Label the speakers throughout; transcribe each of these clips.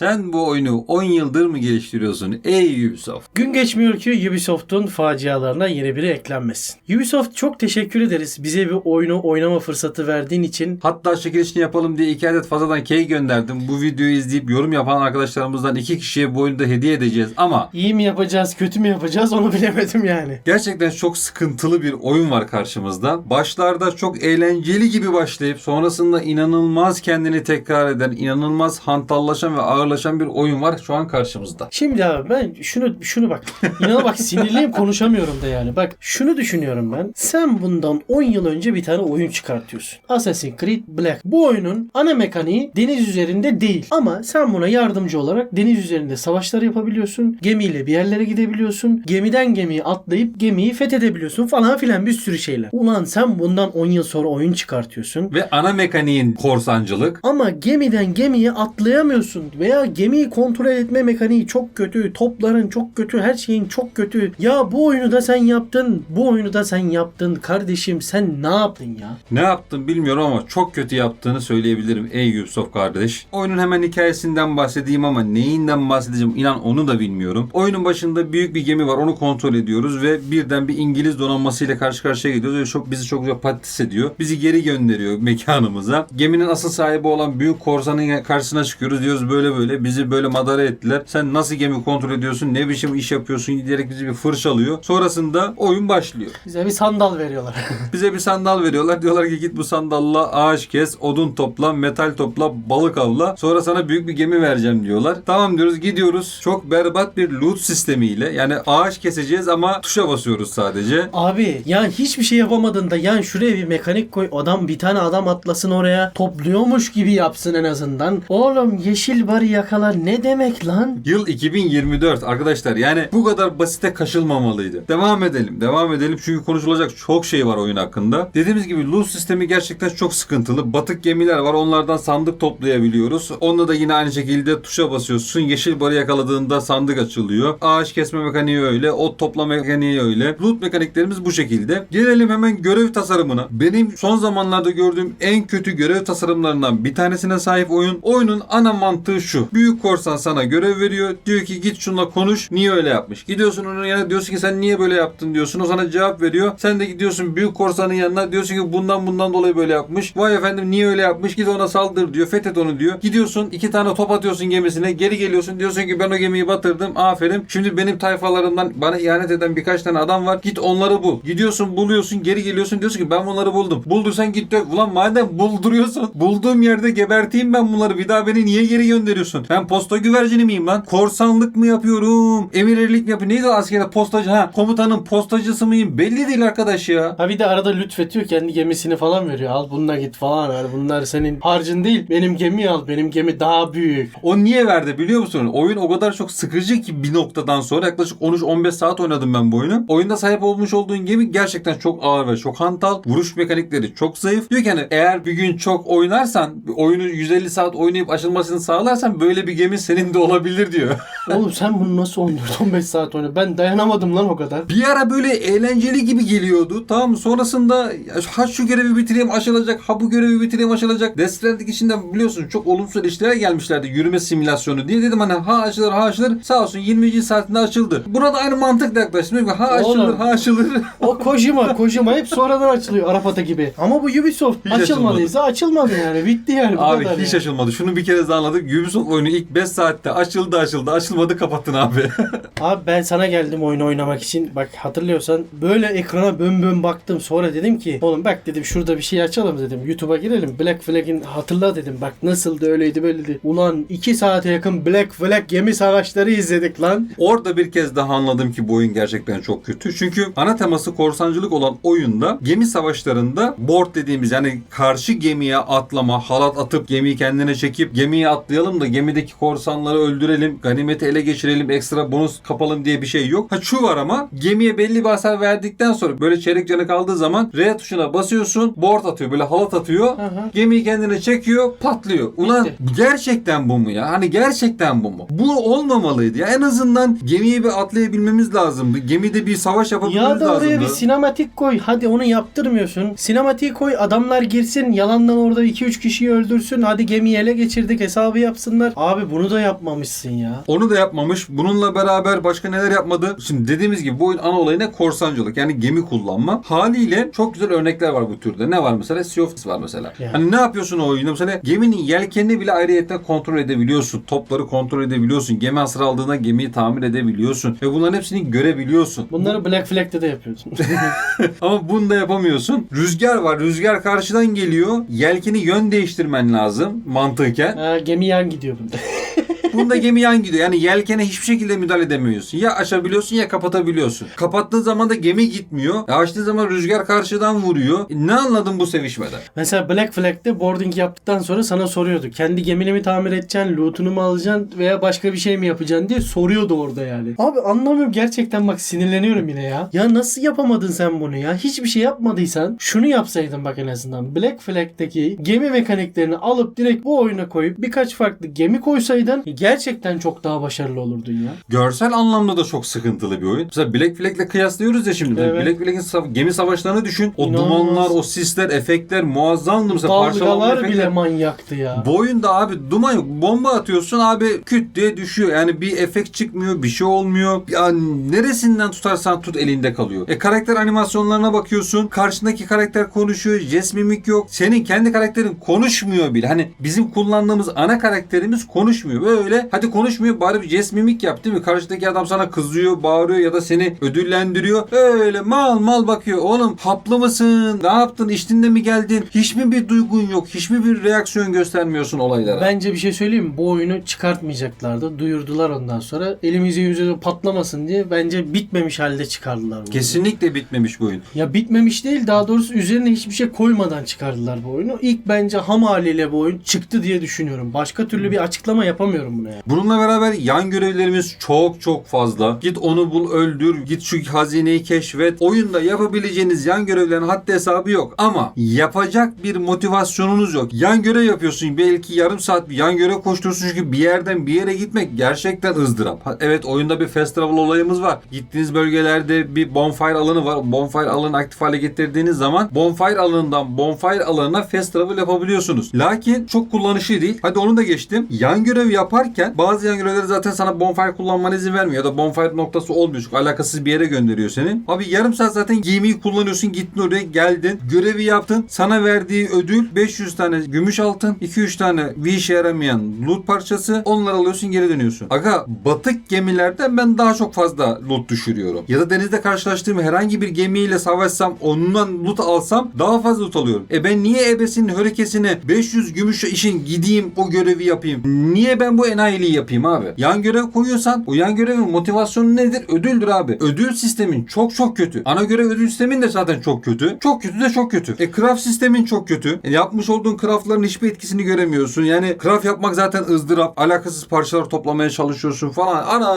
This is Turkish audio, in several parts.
Speaker 1: Sen bu oyunu 10 yıldır mı geliştiriyorsun ey Ubisoft?
Speaker 2: Gün geçmiyor ki Ubisoft'un facialarına yeni biri eklenmesin. Ubisoft çok teşekkür ederiz bize bir oyunu oynama fırsatı verdiğin için.
Speaker 1: Hatta çekilişini yapalım diye iki adet fazladan key gönderdim. Bu videoyu izleyip yorum yapan arkadaşlarımızdan iki kişiye bu oyunu da hediye edeceğiz. Ama
Speaker 2: İyi mi yapacağız, kötü mü yapacağız onu bilemedim yani.
Speaker 1: gerçekten çok sıkıntılı bir oyun var karşımızda. Başlarda çok eğlenceli gibi başlayıp sonrasında inanılmaz kendini tekrar eden, inanılmaz hantallaşan ve ağırlaşan bir oyun var şu an karşımızda.
Speaker 2: Şimdi abi ben şunu şunu bak. İnan bak sinirliyim konuşamıyorum da yani. Bak şunu düşünüyorum ben. Sen bundan 10 yıl önce bir tane oyun çıkartıyorsun. Assassin's Creed Black. Bu oyunun ana mekaniği deniz üzerinde değil. Ama sen buna yardımcı olarak deniz üzerinde savaşlar yapabiliyorsun. Gemiyle bir yerlere gidebiliyorsun. Gemiden gemiye atlayıp gemiyi fethedebiliyorsun falan filan bir sürü şeyler. Ulan sen bundan 10 yıl sonra oyun çıkartıyorsun.
Speaker 1: Ve ana mekaniğin korsancılık.
Speaker 2: Ama gemiden gemiye atlayamıyorsun veya gemiyi kontrol etme mekaniği çok kötü, topların çok kötü, her şeyin çok kötü. Ya bu oyunu da sen yaptın, bu oyunu da sen yaptın. Kardeşim sen ne yaptın ya?
Speaker 1: Ne yaptın bilmiyorum ama çok kötü yaptığını söyleyebilirim ey Ubisoft kardeş. Oyunun hemen hikayesinden bahsedeyim ama neyinden bahsedeceğim inan onu da bilmiyorum. Oyunun başında büyük bir gemi var onu kontrol ediyoruz ve birden bir İngiliz donanmasıyla karşı karşıya gidiyoruz ve çok bizi çok güzel ediyor. Bizi geri gönderiyor mekanımıza. Geminin asıl sahibi olan büyük korsanın karşısına çıkıyoruz diyoruz böyle böyle bizi böyle madara ettiler. Sen nasıl gemi kontrol ediyorsun ne biçim iş yapıyorsun diyerek bizi bir fırçalıyor. Sonrasında oyun başlıyor.
Speaker 2: Bize bir sandal veriyorlar.
Speaker 1: Bize bir sandal veriyorlar. Diyorlar ki git bu sandalla ağaç kes, odun topla, metal topla, balık avla. Sonra sana büyük bir gemi vereceğim diyorlar. Tamam diyoruz gidiyoruz. Çok berbat bir loot sistemiyle. Yani ağaç keseceğiz ama tuşa basıyoruz sadece.
Speaker 2: Abi yani hiçbir şey yapamadın da yani şuraya bir mekanik koy. Adam bir tane adam atlasın oraya topluyormuş gibi yapsın en azından. Oğlum yeşil barı yakala ne demek lan?
Speaker 1: Yıl 2024 arkadaşlar yani bu kadar basite kaşılmamalıydı. Devam edelim. Devam edelim çünkü konuşulacak çok şey var oyun hakkında. Dediğimiz gibi loot sistemi gerçekten çok sıkıntılı. Batık gemiler var. Onlardan sandık toplayabiliyoruz. Onunla da yine aynı şekilde tuşa basıyorsun. Yeşil barı yakaladığında sandık açılıyor. Ağaç kesme mekaniği öyle. Ot toplama mekaniği öyle. Loot mekaniklerimiz bu şekilde. Gelelim hemen görev tasarımına. Benim son zamanlarda gördüğüm en kötü görev tasarımlarından bir tanesine sahip oyun. Oyunun ana mantığı şu. Büyük korsan sana görev veriyor. Diyor ki git şununla konuş. Niye öyle yapmış? Gidiyorsun onun yanına diyorsun ki sen niye böyle yaptın diyorsun. O sana cevap veriyor. Sen de gidiyorsun büyük korsanın yanına diyorsun ki bundan bundan dolayı böyle yapmış. Vay efendim niye öyle yapmış? Git ona saldır diyor. Fethet onu diyor. Gidiyorsun iki tane top atıyorsun gemisine. Geri geliyorsun diyorsun ki ben o gemiyi batırdım. Aferin. Şimdi benim tayfalarımdan bana ihanet eden birkaç tane adam var. Git onları bul. Gidiyorsun buluyorsun geri geliyorsun diyorsun ki ben bunları buldum. Bulduysan git dök. Ulan madem bulduruyorsun. Bulduğum yerde geberteyim ben bunları. Bir daha beni niye geri gönderiyorsun? Ben posta güvercini miyim lan? Korsanlık mı yapıyorum? Emirerlik mi yapıyorum? Neydi askerde postacı? Ha komutanın postacısı mıyım? Belli değil arkadaş ya.
Speaker 2: Ha bir de arada lütfetiyor kendi gemisini falan veriyor. Al bununla git falan. Yani bunlar senin harcın değil. Benim gemi al. Benim gemi daha büyük.
Speaker 1: O niye verdi biliyor musun? Oyun o kadar çok sıkıcı ki bir noktadan sonra yaklaşık 13-15 saat oynadım ben bu oyunu. Oyunda sahip olmuş olduğun gemi gerçekten çok ağır ve çok hantal. Vuruş mekanikleri çok zayıf. Diyor ki hani eğer bir gün çok oynarsan oyunu 150 saat oynayıp açılmasını sağlarsan böyle bir gemi senin de olabilir diyor.
Speaker 2: Oğlum sen bunu nasıl oynadın 15 saat oyna? Ben dayanamadım lan o kadar.
Speaker 1: Bir ara böyle eğlenceli gibi geliyordu. Tamam? Sonrasında ha şu görevi bitireyim aşılacak. Ha bu görevi bitireyim aşılacak. Death Stranding içinde biliyorsun çok olumsuz eleştiriler gelmişlerdi. Yürüme simülasyonu diye. Dedim hani ha açılır ha açılır. Sağ olsun 20. saatinde açıldı. Burada aynı mantıkla yaklaştım. Ha açılır
Speaker 2: Oğlum.
Speaker 1: ha açılır.
Speaker 2: O Kojima, Kojima hep sonradan açılıyor Arapata gibi. Ama bu Ubisoft
Speaker 1: Hiç
Speaker 2: açılmadıysa açılmadı yani. Bitti yani bu
Speaker 1: abi
Speaker 2: kadar
Speaker 1: hiç
Speaker 2: ya.
Speaker 1: açılmadı. Şunu bir kere daha anladık. Ubisoft oyunu ilk 5 saatte açıldı açıldı. Açılmadı kapattın abi.
Speaker 2: Abi ben sana geldim oyun oynamak için. Bak hatırlıyorsan böyle ekrana bön bön baktım. Sonra dedim ki oğlum bak dedim şurada bir şey açalım dedim. YouTube'a girelim. Black Flag'in hatırla dedim. Bak nasıldı öyleydi böyleydi. Ulan 2 saate yakın Black Flag gemi savaşları izledik lan.
Speaker 1: Orada bir kez daha anladım ki bu oyun gerçekten çok kötü. Çünkü ana teması korsancılık olan oyunda gemi savaşlarında board dediğimiz yani karşı gemiye atlama, halat atıp gemiyi kendine çekip gemiye atlayalım da gemideki korsanları öldürelim, ganimeti ele geçirelim, ekstra bonus kapalım diye bir şey yok. Ha şu var ama gemiye belli bir hasar verdikten sonra böyle çeyrek canı kaldığı zaman R tuşuna basıyorsun, board atıyor böyle halat atıyor.
Speaker 2: Hı hı.
Speaker 1: Gemiyi kendine çekiyor, patlıyor. Ulan
Speaker 2: Bitti.
Speaker 1: gerçekten bu mu ya? Hani gerçekten bu mu? Bu olmamalıydı ya. En azından gemiyi bir atlayabilmemiz lazımdı. Gemide bir savaş yapabilmemiz
Speaker 2: Ya da
Speaker 1: lazımdı.
Speaker 2: oraya bir sinematik koy. Hadi onu yaptırmıyorsun. Sinematiği koy. Adamlar girsin. Yalandan orada 2-3 kişiyi öldürsün. Hadi gemiyi ele geçirdik. Hesabı yapsınlar. Yapmışlar. Abi bunu da yapmamışsın ya.
Speaker 1: Onu da yapmamış. Bununla beraber başka neler yapmadı? Şimdi dediğimiz gibi bu oyun ana olayı ne? Korsancılık. Yani gemi kullanma. Haliyle çok güzel örnekler var bu türde. Ne var mesela? Sea of Thieves var mesela.
Speaker 2: Yani.
Speaker 1: Hani ne yapıyorsun o oyunda? Mesela geminin yelkenini bile ayrıyetten kontrol edebiliyorsun. Topları kontrol edebiliyorsun. Gemi hasar aldığında gemiyi tamir edebiliyorsun. Ve bunların hepsini görebiliyorsun.
Speaker 2: Bunları Black Flag'de de yapıyordun.
Speaker 1: Ama bunu da yapamıyorsun. Rüzgar var. Rüzgar karşıdan geliyor. Yelkeni yön değiştirmen lazım mantıken.
Speaker 2: ha, gemi yan gidiyor bunda.
Speaker 1: Bunda gemi yan gidiyor. Yani yelkene hiçbir şekilde müdahale edemiyorsun. Ya açabiliyorsun ya kapatabiliyorsun. Kapattığın zaman da gemi gitmiyor. Ya açtığın zaman rüzgar karşıdan vuruyor. E ne anladın bu sevişmeden?
Speaker 2: Mesela Black Flag'de boarding yaptıktan sonra sana soruyordu. Kendi gemini mi tamir edeceksin, lootunu mu alacaksın veya başka bir şey mi yapacaksın diye soruyordu orada yani. Abi anlamıyorum gerçekten bak sinirleniyorum yine ya. Ya nasıl yapamadın sen bunu ya? Hiçbir şey yapmadıysan şunu yapsaydın bak en azından. Black Flag'deki gemi mekaniklerini alıp direkt bu oyuna koyup birkaç farklı gemi koysaydın gerçekten çok daha başarılı olurdun ya.
Speaker 1: Görsel anlamda da çok sıkıntılı bir oyun. Mesela Black Flag'le kıyaslıyoruz ya şimdi.
Speaker 2: Evet.
Speaker 1: Black Flag'in sav- gemi savaşlarını düşün. O
Speaker 2: İnanılmaz.
Speaker 1: dumanlar, o sisler, efektler muazzamdı. Mesela parçalanma
Speaker 2: Dalgalar
Speaker 1: efektler.
Speaker 2: bile manyaktı ya.
Speaker 1: Bu oyunda abi duman yok. Bomba atıyorsun abi küt diye düşüyor. Yani bir efekt çıkmıyor, bir şey olmuyor. Ya neresinden tutarsan tut elinde kalıyor. E karakter animasyonlarına bakıyorsun. Karşındaki karakter konuşuyor. Jest mimik yok. Senin kendi karakterin konuşmuyor bile. Hani bizim kullandığımız ana karakterimiz konuşmuyor. Böyle hadi konuşmuyor bari bir jest mimik yap değil mi? Karşıdaki adam sana kızıyor, bağırıyor ya da seni ödüllendiriyor. Öyle mal mal bakıyor. Oğlum haplı mısın? Ne yaptın? İçtin de mi geldin? Hiç mi bir duygun yok? Hiç mi bir reaksiyon göstermiyorsun olaylara?
Speaker 2: Bence bir şey söyleyeyim mi? Bu oyunu çıkartmayacaklardı. Duyurdular ondan sonra. Elimize yüzüne patlamasın diye bence bitmemiş halde çıkardılar bu
Speaker 1: Kesinlikle bitmemiş bu oyun.
Speaker 2: Ya bitmemiş değil daha doğrusu üzerine hiçbir şey koymadan çıkardılar bu oyunu. İlk bence ham haliyle bu oyun çıktı diye düşünüyorum. Başka türlü bir açıklama yapamıyorum buna ya.
Speaker 1: Bununla beraber yan görevlerimiz çok çok fazla. Git onu bul öldür, git şu hazineyi keşfet. Oyunda yapabileceğiniz yan görevlerin haddi hesabı yok. Ama yapacak bir motivasyonunuz yok. Yan görev yapıyorsun. Belki yarım saat bir yan görev koşturursun çünkü bir yerden bir yere gitmek gerçekten ızdırap. Evet oyunda bir fast travel olayımız var. Gittiğiniz bölgelerde bir bonfire alanı var. Bonfire alanı aktif hale getirdiğiniz zaman bonfire alanından bonfire alanına fast travel yapabiliyorsunuz. Lakin çok kullanışlı değil. Hadi onu da geçtim. Yan görev yaparken bazı yan görevleri zaten sana bonfire kullanmana izin vermiyor. Ya da bonfire noktası olmuyor. Çünkü alakasız bir yere gönderiyor seni. Abi yarım saat zaten gemiyi kullanıyorsun. Gittin oraya geldin. Görevi yaptın. Sana verdiği ödül 500 tane gümüş altın. 2-3 tane bir işe yaramayan loot parçası. Onları alıyorsun geri dönüyorsun. Aga batık gemilerden ben daha çok fazla loot düşürüyorum. Ya da denizde karşılaştığım herhangi bir gemiyle savaşsam ondan loot alsam daha fazla loot alıyorum. E ben niye ebesinin hörekesine 500 gümüş işin gideyim o görevi yapayım? Niye ben bu enayiliği yapayım abi? Yan görev koyuyorsan o yan görevin motivasyonu nedir? Ödüldür abi. Ödül sistemin çok çok kötü. Ana görev ödül sistemin de zaten çok kötü. Çok kötü de çok kötü. E craft sistemin çok kötü. E, yapmış olduğun craftların hiçbir etkisini göremiyorsun. Yani craft yapmak zaten ızdırap. Alakasız parçalar toplamaya çalışıyorsun falan. Ana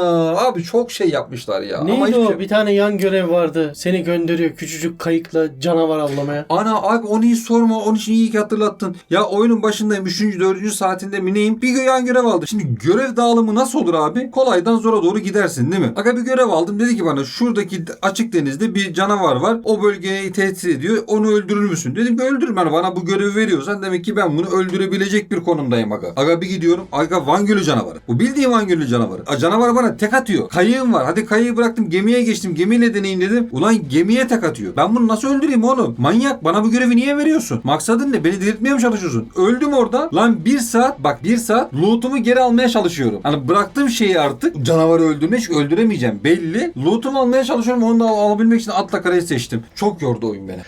Speaker 1: abi çok şey yapmışlar ya. Ama
Speaker 2: Neydi
Speaker 1: hiçbir
Speaker 2: o?
Speaker 1: şey-
Speaker 2: Bir tane yan görev vardı. Seni gönderiyor küçücük kayıkla canavar avlamaya.
Speaker 1: Ana abi onu hiç sorma. Onun için iyi ki hatırlattın. Ya oyunun başındayım. 3. 4. saatinde mi neyim? Bir yan görev aldım. Şimdi görev dağılımı nasıl olur abi? Kolaydan zora doğru gidersin değil mi? Aga bir görev aldım. Dedi ki bana şuradaki açık denizde bir canavar var. O bölgeyi tehdit ediyor. Onu öldürür müsün? Dedim ki öldürürüm. Yani bana bu görevi veriyorsan demek ki ben bunu öldürebilecek bir konumdayım aga. Aga bir gidiyorum. Aga Van Gölü canavarı. Bu bildiğim Van Gölü canavarı. A, canavar bana tek atıyor. Kayığım var. Hadi kayığı bıraktım. Gemiye geçtim. Gemiyle deneyim dedim. Ulan gemiye tek atıyor. Ben bunu nasıl öldüreyim oğlum? Manyak. Bana bu görevi niye veriyorsun? Maksadın ne? Beni delirtmeye mi çalışıyorsun? Öldüm orada. Lan bir saat bak bir saat lootumu geri almaya çalışıyorum. Hani bıraktığım şeyi artık canavarı öldürmeye çünkü öldüremeyeceğim. Belli. Lootumu almaya çalışıyorum. Onu da al- alabilmek için atla karayı seçtim. Çok yordu oyun beni.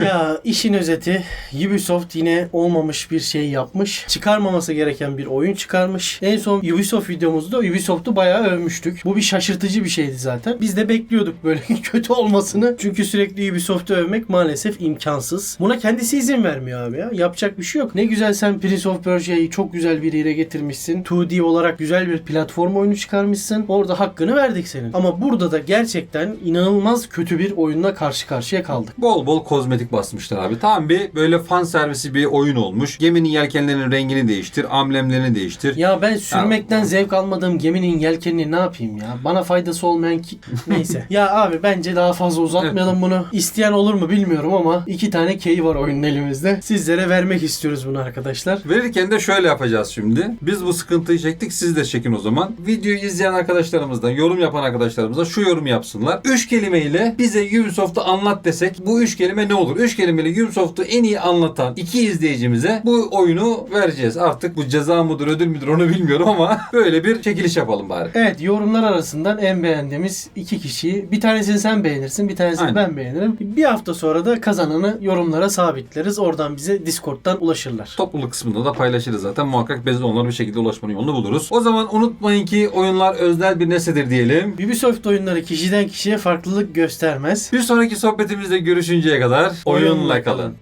Speaker 2: ya işin özeti Ubisoft yine olmamış bir şey yapmış. Çıkarmaması gereken bir oyun çıkarmış. En son Ubisoft videomuzda Ubisoft'u bayağı övmüştük. Bu bir şaşırtıcı bir şeydi zaten. Biz de bekliyorduk böyle kötü olmasını. Çünkü sürekli Ubisoft'u övmek maalesef imkansız. Buna kendisi izin vermiyor abi ya. Yapacak bir şey yok. Ne güzel sen Prince of Persia'yı çok güzel bir yere getirmişsin. 2D olarak güzel bir platform oyunu çıkarmışsın. Orada hakkını verdik senin. Ama burada da gerçekten inanılmaz kötü bir oyunla karşı karşıya kaldık.
Speaker 1: Bol bol kozmetik basmışlar abi. Tam bir böyle fan servisi bir oyun olmuş. Geminin yelkenlerinin rengini değiştir, amblemlerini değiştir.
Speaker 2: Ya ben sürmekten
Speaker 1: Ya.
Speaker 2: zevk almadığım geminin yelkenini ne yapayım ya? Bana faydası olmayan ki... Neyse. ya abi bence daha fazla uzatmayalım bunu. İsteyen olur mu bilmiyorum ama iki tane key var oyunun elimizde. Sizlere vermek istiyoruz bunu arkadaşlar.
Speaker 1: Verirken de şöyle yapacağız şimdi. Biz bu sıkıntıyı çektik. Siz de çekin o zaman. Videoyu izleyen arkadaşlarımızdan, yorum yapan arkadaşlarımıza şu yorum yapsınlar. Üç kelimeyle bize Ubisoft'u anlat desek bu üç kelime ne olur? Üç kelimeyle Ubisoft'u en iyi anlatan iki izleyicimize bu oyunu vereceğiz. Artık bu ceza mıdır, ödül müdür onu bilmiyorum ama böyle bir çekiliş yapalım bari.
Speaker 2: Evet yorumlar arasından en beğendiğimiz iki kişiyi bir tanesini sen beğenirsin bir tanesini
Speaker 1: Aynen.
Speaker 2: ben beğenirim. Bir hafta sonra da kazananı yorumlara sabitleriz. Oradan bize Discord'dan ulaşırlar.
Speaker 1: Topluluk kısmında da paylaşırız zaten. Muhakkak biz de onlara bir şekilde ulaşmanın yolunu buluruz. O zaman unutmayın ki oyunlar öznel bir nesnedir diyelim.
Speaker 2: Ubisoft oyunları kişiden kişiye farklılık göstermez.
Speaker 1: Bir sonraki sohbetimizde görüşünceye kadar oyunla kalın.